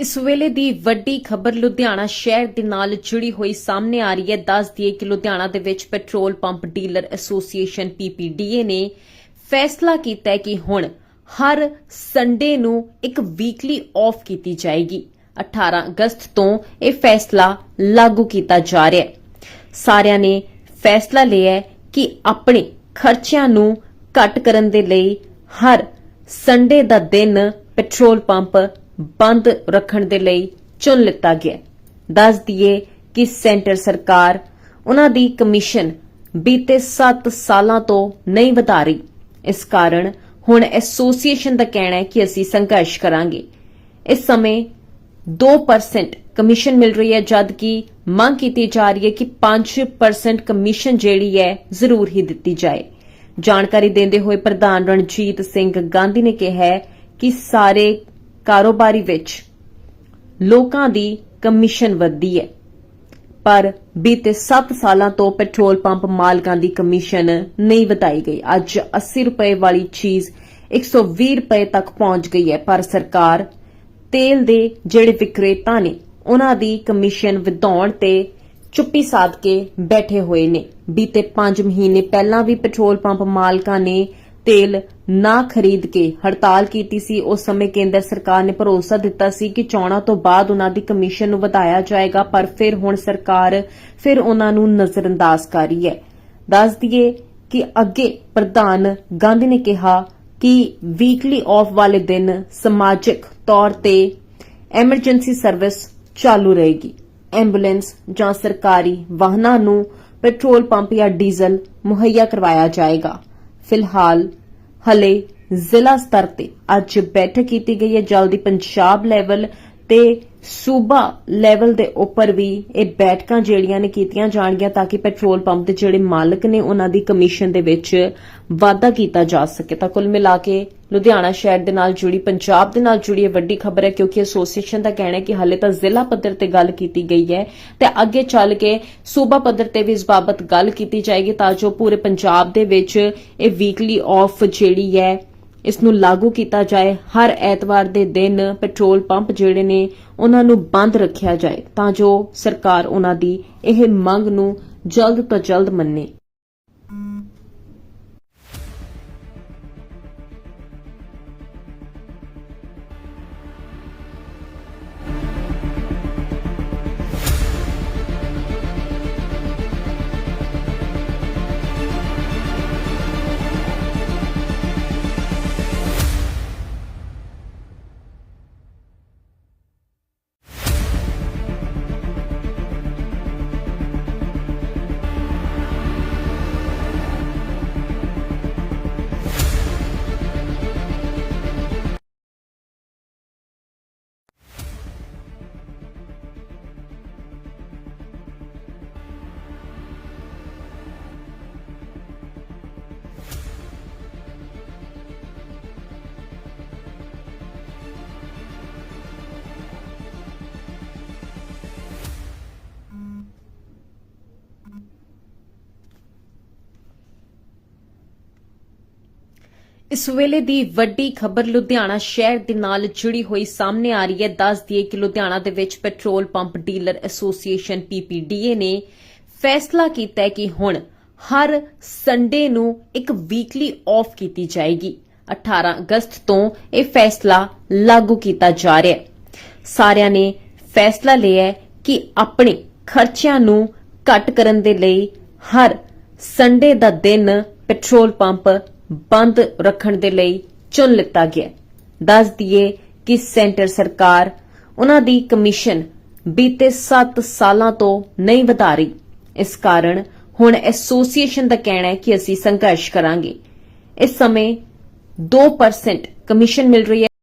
ਇਸ ਵੇਲੇ ਦੀ ਵੱਡੀ ਖਬਰ ਲੁਧਿਆਣਾ ਸ਼ਹਿਰ ਦੇ ਨਾਲ ਜੁੜੀ ਹੋਈ ਸਾਹਮਣੇ ਆ ਰਹੀ ਹੈ। ਦੱਸ ਦਈਏ ਕਿ ਲੁਧਿਆਣਾ ਦੇ ਵਿੱਚ petrol pump dealer association PPDA ਨੇ ਫੈਸਲਾ ਕੀਤਾ ਹੈ ਕਿ ਹੁਣ ਹਰ ਸੰਡੇ ਨੂੰ ਇੱਕ ਵੀਕਲੀ ਆਫ ਕੀਤੀ ਜਾਏਗੀ। 18 ਅਗਸਤ ਤੋਂ ਇਹ ਫੈਸਲਾ ਲਾਗੂ ਕੀਤਾ ਜਾ ਰਿਹਾ ਹੈ। ਸਾਰਿਆਂ ਨੇ ਫੈਸਲਾ ਲਿਆ ਹੈ ਕਿ ਆਪਣੇ ਖਰਚਿਆਂ ਨੂੰ ਘੱਟ ਕਰਨ ਦੇ ਲਈ ਹਰ ਸੰਡੇ ਦਾ ਦਿਨ ਪੈਟਰੋਲ ਪੰਪ ਬੰਦ ਰੱਖਣ ਦੇ ਲਈ ਚੁਣ ਲਿੱਤਾ ਗਿਆ ਹੈ। ਦੱਸ ਦਈਏ ਕਿ ਸੈਂਟਰ ਸਰਕਾਰ ਉਹਨਾਂ ਦੀ ਕਮਿਸ਼ਨ ਬੀਤੇ 7 ਸਾਲਾਂ ਤੋਂ ਨਹੀਂ ਵਧਾ ਰਹੀ। ਇਸ ਕਾਰਨ ਹੁਣ ਐਸੋਸੀਏਸ਼ਨ ਦਾ ਕਹਿਣਾ ਹੈ ਕਿ ਅਸੀਂ ਸੰਘਰਸ਼ ਕਰਾਂਗੇ। ਇਸ ਸਮੇਂ 2% ਕਮਿਸ਼ਨ ਮਿਲ ਰਹੀ ਹੈ ਜਦ ਕਿ ਮੰਗ ਕੀਤੀ ਜਾ ਰਹੀ ਹੈ ਕਿ 5% ਕਮਿਸ਼ਨ ਜਿਹੜੀ ਹੈ ਜ਼ਰੂਰ ਹੀ ਦਿੱਤੀ ਜਾਏ। ਜਾਣਕਾਰੀ ਦਿੰਦੇ ਹੋਏ ਪ੍ਰਧਾਨ ਰਣਜੀਤ ਸਿੰਘ ਗਾਂਧੀ ਨੇ ਕਿਹਾ ਕਿ ਸਾਰੇ ਕਾਰੋਬਾਰੀ ਵਿੱਚ ਲੋਕਾਂ ਦੀ ਕਮਿਸ਼ਨ ਵੱਧਦੀ ਹੈ। ਪਰ ਬੀਤੇ 7 ਸਾਲਾਂ ਤੋਂ ਪੈਟਰੋਲ ਪੰਪ ਮਾਲਕਾਂ ਦੀ ਕਮਿਸ਼ਨ ਨਹੀਂ ਵਧਾਈ ਗਈ। ਅੱਜ 80 ਰੁਪਏ ਵਾਲੀ ਚੀਜ਼ 120 ਰੁਪਏ ਤੱਕ ਪਹੁੰਚ ਗਈ ਹੈ। ਪਰ ਸਰਕਾਰ ਤੇਲ ਦੇ ਜਿਹੜੇ ਵਿਕਰੇਤਾ ਨੇ, ਉਹਨਾਂ ਦੀ ਕਮਿਸ਼ਨ ਵਧਾਉਣ ਤੇ ਚੁੱਪੀ ਸਾਧ ਕੇ ਬੈਠੇ ਹੋਏ ਨੇ। ਬੀਤੇ 5 ਮਹੀਨੇ ਪਹਿਲਾਂ ਵੀ ਪੈਟਰੋਲ ਪੰਪ ਮਾਲਕਾਂ ਨੇ ਤੇਲ ਨਾ ਖਰੀਦ ਕੇ ਹੜਤਾਲ ਕੀਤੀ ਸੀ। ਉਸ ਸਮੇਂ ਕੇਂਦਰ ਸਰਕਾਰ ਨੇ ਭਰੋਸਾ ਦਿੱਤਾ ਸੀ ਕਿ ਚੋਣਾਂ ਤੋਂ ਬਾਅਦ ਉਹਨਾਂ ਦੀ ਕਮਿਸ਼ਨ ਨੂੰ ਵਧਾਇਆ ਜਾਏਗਾ, ਪਰ ਫਿਰ ਹੁਣ ਸਰਕਾਰ ਫਿਰ ਉਹਨਾਂ ਨੂੰ ਨਜ਼ਰਅੰਦਾਜ਼ ਕਰ ਰਹੀ ਹੈ। ਦੱਸ ਦਈਏ ਕਿ ਅੱਗੇ ਪ੍ਰਧਾਨ ਗਾਂਧੀ ਨੇ ਕਿਹਾ ਕਿ ਵੀਕਲੀ ਆਫ ਵਾਲੇ ਦਿਨ ਸਮਾਜਿਕ ਤੌਰ ਤੇ ਐਮਰਜੈਂਸੀ ਸਰਵਿਸ ਚਾਲੂ ਰਹੇਗੀ। ਐਂਬੂਲੈਂਸ ਜਾਂ ਸਰਕਾਰੀ ਵਾਹਨਾਂ ਨੂੰ ਪੈਟਰੋਲ ਪੰਪ ਜਾਂ ਡੀਜ਼ਲ ਮੁਹੱਈਆ ਕਰਵਾਇਆ ਜਾਏਗਾ। ਫਿਲਹਾਲ ਹਲੇ ਜ਼ਿਲ੍ਹਾ ਸਤਰ ਤੇ ਅੱਜ ਬੈਠਕ ਕੀਤੀ ਗਈ ਹੈ। ਜਲਦੀ ਪੰਜਾਬ ਲੈਵਲ ਤੇ ਸੂਬਾ ਲੈਵਲ ਦੇ ਉੱਪਰ ਵੀ ਇਹ ਬੈਠਕਾਂ ਜਿਹੜੀਆਂ ਨੇ ਕੀਤੀਆਂ ਜਾਣਗੀਆਂ ਤਾਂ ਕਿ ਪੈਟਰੋਲ ਪੰਪ ਦੇ ਜਿਹੜੇ ਮਾਲਕ ਨੇ ਉਹਨਾਂ ਦੀ ਕਮਿਸ਼ਨ ਦੇ ਵਿੱਚ ਵਾਧਾ ਕੀਤਾ ਜਾ ਸਕੇ। ਤਾਂ ਕੁੱਲ ਮਿਲਾ ਕੇ ਲੁਧਿਆਣਾ ਸ਼ਹਿਰ ਦੇ ਨਾਲ ਜੁੜੀ, ਪੰਜਾਬ ਦੇ ਨਾਲ ਜੁੜੀ ਇਹ ਵੱਡੀ ਖਬਰ ਹੈ ਕਿਉਂਕਿ ਐਸੋਸੀਏਸ਼ਨ ਦਾ ਕਹਿਣਾ ਹੈ ਕਿ ਹਾਲੇ ਤਾਂ ਜ਼ਿਲ੍ਹਾ ਪੱਧਰ ਤੇ ਗੱਲ ਕੀਤੀ ਗਈ ਹੈ ਤੇ ਅੱਗੇ ਚੱਲ ਕੇ ਸੂਬਾ ਪੱਧਰ ਤੇ ਵੀ ਇਸ ਬਾਬਤ ਗੱਲ ਕੀਤੀ ਜਾਏਗੀ ਤਾਂ ਜੋ ਪੂਰੇ ਪੰਜਾਬ ਦੇ ਵਿੱਚ ਇਹ ਵੀਕਲੀ ਆਫ ਜਿਹੜੀ ਹੈ ਇਸ ਨੂੰ ਲਾਗੂ ਕੀਤਾ ਜਾਏ। ਹਰ ਐਤਵਾਰ ਦੇ ਦਿਨ ਪੈਟਰੋਲ ਪੰਪ ਜਿਹੜੇ ਨੇ, ਉਹਨਾਂ ਨੂੰ ਬੰਦ ਰੱਖਿਆ ਜਾਏ ਤਾਂ ਜੋ ਸਰਕਾਰ ਉਹਨਾਂ ਦੀ ਇਹ ਮੰਗ ਨੂੰ ਜਲਦ ਤੋਂ ਜਲਦ ਮੰਨੇ। ਇਸ ਵੇਲੇ ਦੀ ਵੱਡੀ ਖਬਰ ਲੁਧਿਆਣਾ ਸ਼ਹਿਰ ਦੇ ਨਾਲ ਜੁੜੀ ਹੋਈ ਸਾਹਮਣੇ ਆ ਰਹੀ ਹੈ। ਦੱਸ ਦਈਏ ਕਿ ਲੁਧਿਆਣਾ ਦੇ ਵਿੱਚ petrol pump dealer association PPDA ਨੇ ਫੈਸਲਾ ਕੀਤਾ ਹੈ ਕਿ ਹੁਣ ਹਰ ਸੰਡੇ ਨੂੰ ਇੱਕ ਵੀਕਲੀ ਆਫ ਕੀਤੀ ਜਾਏਗੀ। 18 ਅਗਸਤ ਤੋਂ ਇਹ ਫੈਸਲਾ ਲਾਗੂ ਕੀਤਾ ਜਾ ਰਿਹਾ ਹੈ। ਸਾਰਿਆਂ ਨੇ ਫੈਸਲਾ ਲਿਆ ਹੈ ਕਿ ਆਪਣੇ ਖਰਚਿਆਂ ਨੂੰ ਘੱਟ ਕਰਨ ਦੇ ਲਈ ਹਰ ਸੰਡੇ ਦਾ ਦਿਨ ਪੈਟਰੋਲ ਪੰਪ ਬੰਦ ਰੱਖਣ ਦੇ ਲਈ ਚੁਣ ਲਿੱਤਾ ਗਿਆ ਹੈ। ਦੱਸ ਦਈਏ ਕਿ ਸੈਂਟਰ ਸਰਕਾਰ ਉਹਨਾਂ ਦੀ ਕਮਿਸ਼ਨ ਬੀਤੇ 7 ਸਾਲਾਂ ਤੋਂ ਨਹੀਂ ਵਧਾ ਰਹੀ। ਇਸ ਕਾਰਨ ਹੁਣ ਐਸੋਸੀਏਸ਼ਨ ਦਾ ਕਹਿਣਾ ਹੈ ਕਿ ਅਸੀਂ ਸੰਘਰਸ਼ ਕਰਾਂਗੇ। ਇਸ ਸਮੇਂ 2% ਕਮਿਸ਼ਨ ਮਿਲ ਰਹੀ ਹੈ।